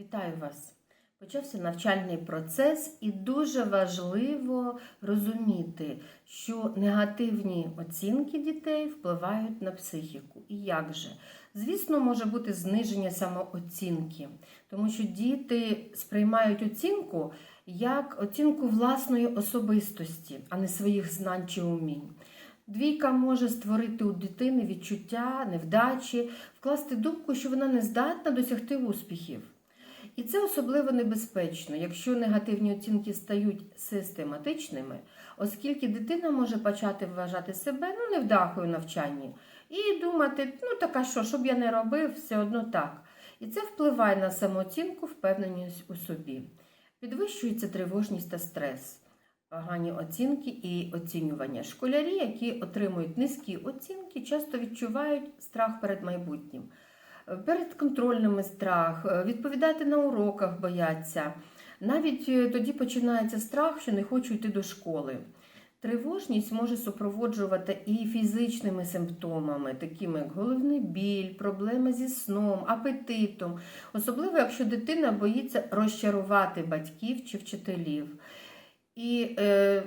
Вітаю вас! Почався навчальний процес, і дуже важливо розуміти, що негативні оцінки дітей впливають на психіку. І як же? Звісно, може бути зниження самооцінки, тому що діти сприймають оцінку як оцінку власної особистості, а не своїх знань чи умінь. Двійка може створити у дитини відчуття, невдачі, вкласти думку, що вона не здатна досягти успіхів. І це особливо небезпечно, якщо негативні оцінки стають систематичними, оскільки дитина може почати вважати себе ну, невдахою в навчанні і думати, ну така що, щоб я не робив, все одно так. І це впливає на самооцінку, впевненість у собі. Підвищується тривожність та стрес, погані оцінки і оцінювання. Школярі, які отримують низькі оцінки, часто відчувають страх перед майбутнім. Перед контрольними страх, відповідати на уроках бояться. Навіть е, тоді починається страх, що не хочу йти до школи. Тривожність може супроводжувати і фізичними симптомами, такими як головний біль, проблеми зі сном, апетитом, особливо якщо дитина боїться розчарувати батьків чи вчителів. І е,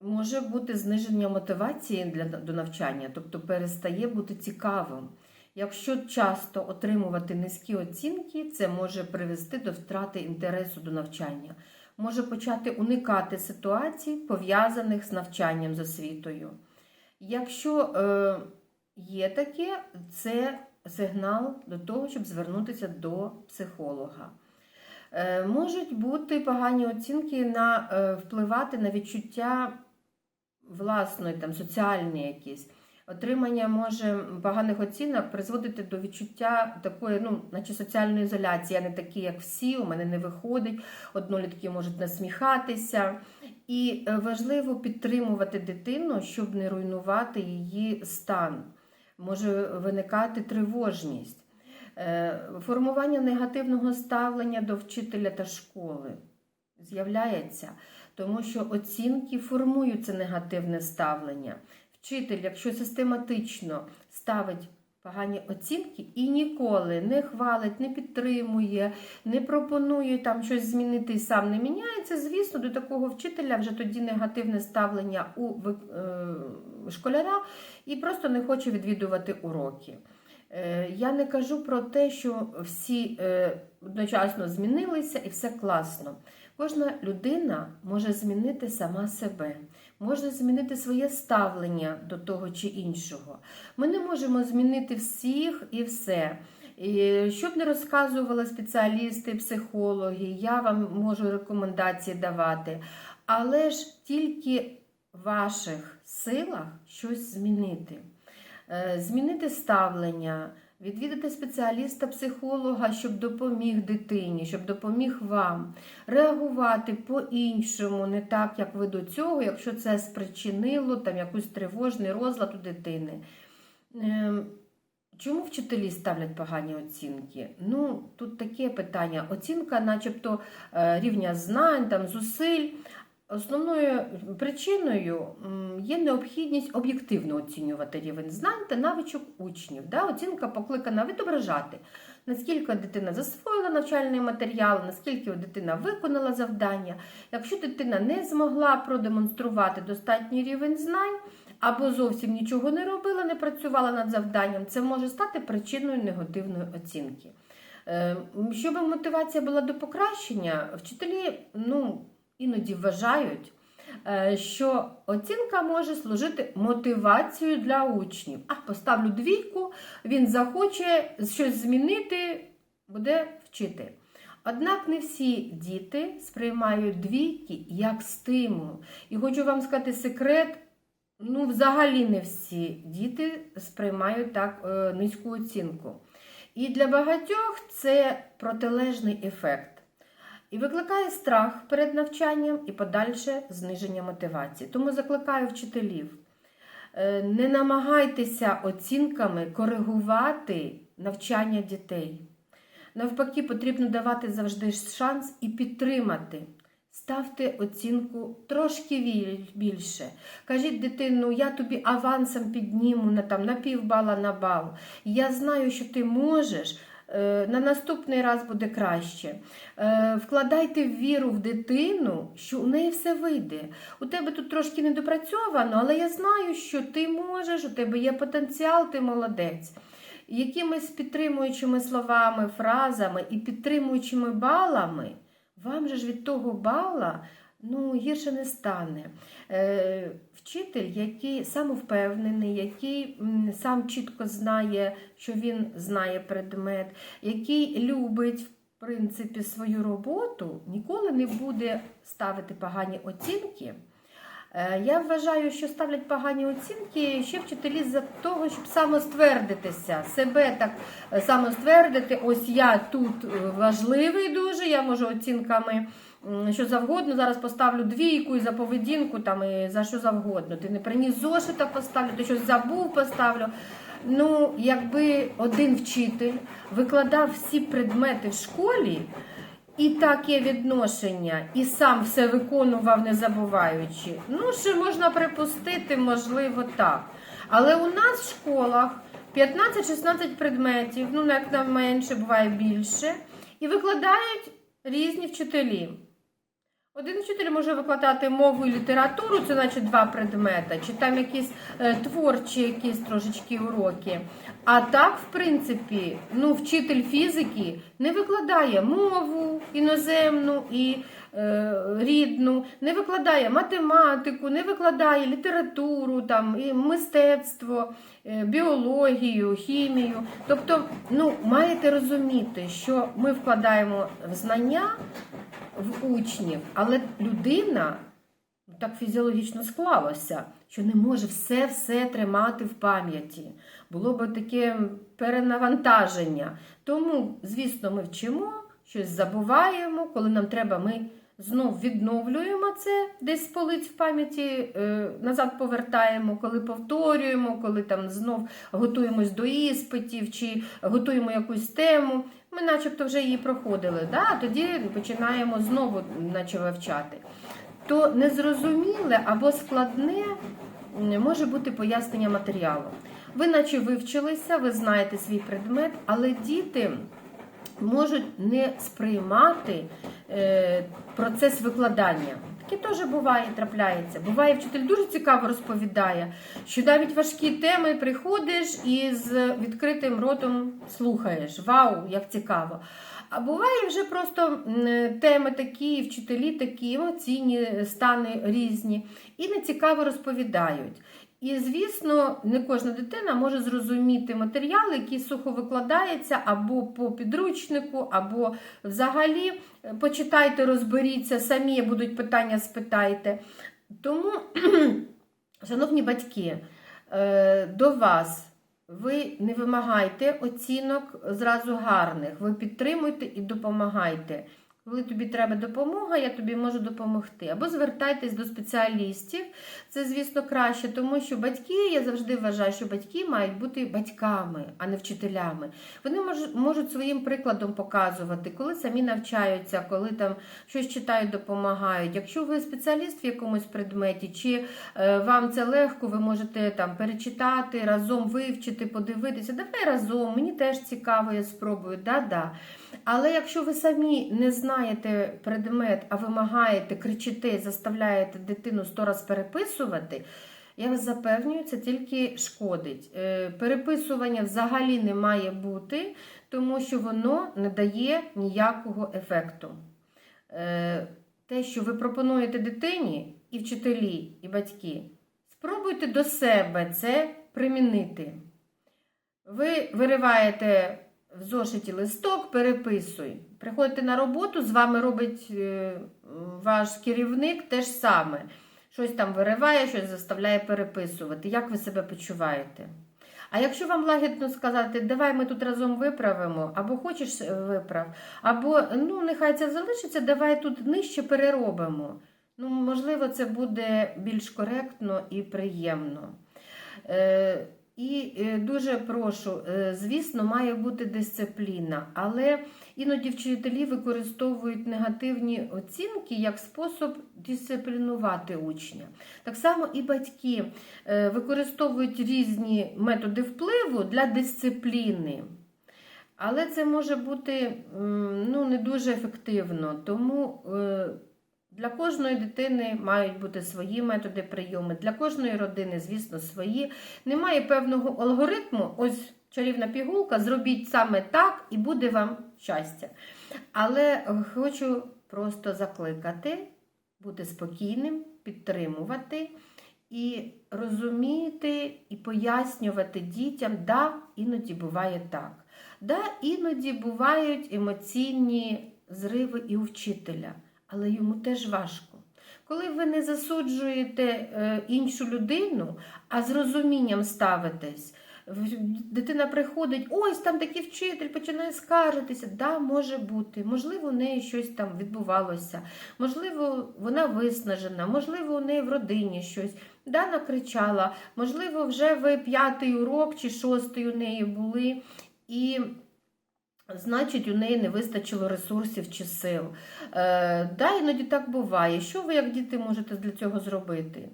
може бути зниження мотивації для, до навчання, тобто перестає бути цікавим. Якщо часто отримувати низькі оцінки, це може привести до втрати інтересу до навчання, може почати уникати ситуацій, пов'язаних з навчанням з освітою. Якщо е, є таке, це сигнал до того, щоб звернутися до психолога. Е, можуть бути погані оцінки на е, впливати на відчуття власної, там, соціальні якісь. Отримання може поганих оцінок призводити до відчуття такої, ну, наче соціальної ізоляції. Я не такі, як всі, у мене не виходить, однолітки можуть насміхатися. І важливо підтримувати дитину, щоб не руйнувати її стан. Може виникати тривожність, формування негативного ставлення до вчителя та школи з'являється, тому що оцінки формують це негативне ставлення. Вчитель, якщо систематично ставить погані оцінки і ніколи не хвалить, не підтримує, не пропонує там щось змінити і сам не міняється, звісно, до такого вчителя вже тоді негативне ставлення у школяра і просто не хоче відвідувати уроки. Я не кажу про те, що всі одночасно змінилися і все класно. Кожна людина може змінити сама себе, може змінити своє ставлення до того чи іншого. Ми не можемо змінити всіх і все. І Щоб не розказували спеціалісти, психологи, я вам можу рекомендації давати, але ж тільки в ваших силах щось змінити. Змінити ставлення. Відвідати спеціаліста-психолога, щоб допоміг дитині, щоб допоміг вам реагувати по-іншому, не так, як ви до цього, якщо це спричинило там якийсь тривожний розлад у дитини. Ем, чому вчителі ставлять погані оцінки? Ну, тут таке питання: оцінка, начебто е, рівня знань, там, зусиль. Основною причиною є необхідність об'єктивно оцінювати рівень знань та навичок учнів. Да? Оцінка покликана відображати, наскільки дитина засвоїла навчальний матеріал, наскільки дитина виконала завдання. Якщо дитина не змогла продемонструвати достатній рівень знань або зовсім нічого не робила, не працювала над завданням, це може стати причиною негативної оцінки. Е, щоб мотивація була до покращення, вчителі, ну, іноді вважають, е, що оцінка може служити мотивацією для учнів. А поставлю двійку, він захоче щось змінити, буде вчити. Однак не всі діти сприймають двійки як стимул. І хочу вам сказати секрет. Ну, взагалі не всі діти сприймають так е, низьку оцінку. І для багатьох це протилежний ефект. І викликає страх перед навчанням і подальше зниження мотивації. Тому закликаю вчителів. Е, не намагайтеся оцінками коригувати навчання дітей. Навпаки, потрібно давати завжди шанс і підтримати. Ставте оцінку трошки більше. Кажіть дитину, я тобі авансом підніму на там, на півбала на бал. Я знаю, що ти можеш. Е, На наступний раз буде краще. Е, Вкладайте віру в дитину, що у неї все вийде. У тебе тут трошки недопрацьовано, але я знаю, що ти можеш, у тебе є потенціал, ти молодець. Якимись підтримуючими словами, фразами і підтримуючими балами, вам же ж від того бала ну, гірше не стане. Вчитель, який самовпевнений, який сам чітко знає, що він знає предмет, який любить. В принципі, свою роботу ніколи не буде ставити погані оцінки. Е, Я вважаю, що ставлять погані оцінки ще вчителі за того, щоб самоствердитися, себе так е, самоствердити. Ось я тут е, важливий дуже, я можу оцінками що завгодно. Зараз поставлю двійку і за поведінку, там, і за що завгодно. Ти не приніс зошита поставлю, ти щось забув, поставлю. Ну, якби один вчитель викладав всі предмети в школі, і таке відношення, і сам все виконував, не забуваючи. Ну, ще можна припустити, можливо, так. Але у нас в школах 15-16 предметів, ну, як нам менше, буває більше, і викладають різні вчителі. Один вчитель може викладати мову і літературу, це значить два предмети, чи там якісь е, творчі якісь трошечки уроки. А так, в принципі, ну, вчитель фізики не викладає мову іноземну і е, рідну, не викладає математику, не викладає літературу, там, і мистецтво, е, біологію, хімію. Тобто, ну, маєте розуміти, що ми вкладаємо в знання в учнів, але людина ну, так фізіологічно склалося, що не може все-все тримати в пам'яті. Було б таке перенавантаження. Тому, звісно, ми вчимо, щось забуваємо, коли нам треба, ми знов відновлюємо це, десь з полиць в пам'яті е, назад повертаємо, коли повторюємо, коли там знов готуємось до іспитів чи готуємо якусь тему. Ми начебто вже її проходили, да? а тоді починаємо знову наче вивчати. То незрозуміле або складне може бути пояснення матеріалу. Ви наче вивчилися, ви знаєте свій предмет, але діти можуть не сприймати процес викладання. Таке теж буває, трапляється. Буває, вчитель дуже цікаво розповідає, що навіть важкі теми приходиш і з відкритим ротом слухаєш. Вау, як цікаво! А буває вже просто теми такі, вчителі такі, емоційні стани різні, і нецікаво розповідають. І, звісно, не кожна дитина може зрозуміти матеріал, який сухо викладається або по підручнику, або взагалі е, почитайте, розберіться, самі будуть питання, спитайте. Тому, шановні батьки, е, до вас ви не вимагайте оцінок зразу гарних, ви підтримуйте і допомагайте. Коли тобі треба допомога, я тобі можу допомогти. Або звертайтесь до спеціалістів. Це, звісно, краще, тому що батьки, я завжди вважаю, що батьки мають бути батьками, а не вчителями. Вони можуть своїм прикладом показувати, коли самі навчаються, коли там щось читають, допомагають. Якщо ви спеціаліст в якомусь предметі, чи е, вам це легко, ви можете там перечитати, разом вивчити, подивитися. Давай разом, мені теж цікаво, я спробую. Да-да. Але якщо ви самі не знаєте предмет, а вимагаєте, кричите, заставляєте дитину сто раз переписувати, я вас запевнюю, це тільки шкодить. Е, Переписування взагалі не має бути, тому що воно не дає ніякого ефекту. Е, Те, що ви пропонуєте дитині, і вчителі, і батьки, спробуйте до себе це примінити. Ви вириваєте в зошиті листок, переписуй. Приходите на роботу, з вами робить е, ваш керівник те ж саме. Щось там вириває, щось заставляє переписувати. Як ви себе почуваєте? А якщо вам лагідно сказати, давай ми тут разом виправимо, або хочеш е, виправ, або ну нехай це залишиться, давай тут нижче переробимо. Ну, можливо, це буде більш коректно і приємно. Е, і е, дуже прошу, е, звісно, має бути дисципліна, але іноді вчителі використовують негативні оцінки як спосіб дисциплінувати учня. Так само і батьки е, використовують різні методи впливу для дисципліни. Але це може бути ну, не дуже ефективно. Тому для кожної дитини мають бути свої методи прийому, для кожної родини, звісно, свої. Немає певного алгоритму. Ось чарівна пігулка, зробіть саме так, і буде вам щастя. Але хочу просто закликати бути спокійним, підтримувати і розуміти і пояснювати дітям, да, іноді буває так. Да, іноді бувають емоційні зриви і у вчителя, але йому теж важко. Коли ви не засуджуєте е, іншу людину, а з розумінням ставитесь, дитина приходить, ось там такий вчитель починає скаржитися. Да, може бути. Можливо, у неї щось там відбувалося, можливо, вона виснажена, можливо, у неї в родині щось. Да, накричала, можливо, вже ви п'ятий урок чи шостий у неї були, і значить, у неї не вистачило ресурсів чи сил. Е, да, іноді так буває. Що ви, як діти, можете для цього зробити?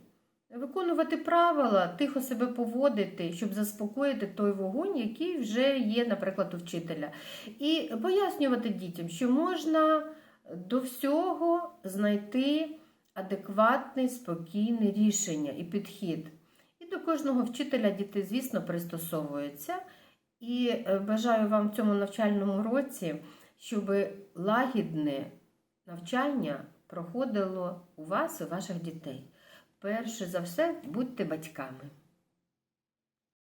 Виконувати правила, тихо себе поводити, щоб заспокоїти той вогонь, який вже є, наприклад, у вчителя. І пояснювати дітям, що можна до всього знайти адекватне, спокійне рішення і підхід. І до кожного вчителя діти, звісно, пристосовуються. І е, бажаю вам в цьому навчальному році, щоб лагідне навчання проходило у вас у ваших дітей. Перше за все, будьте батьками.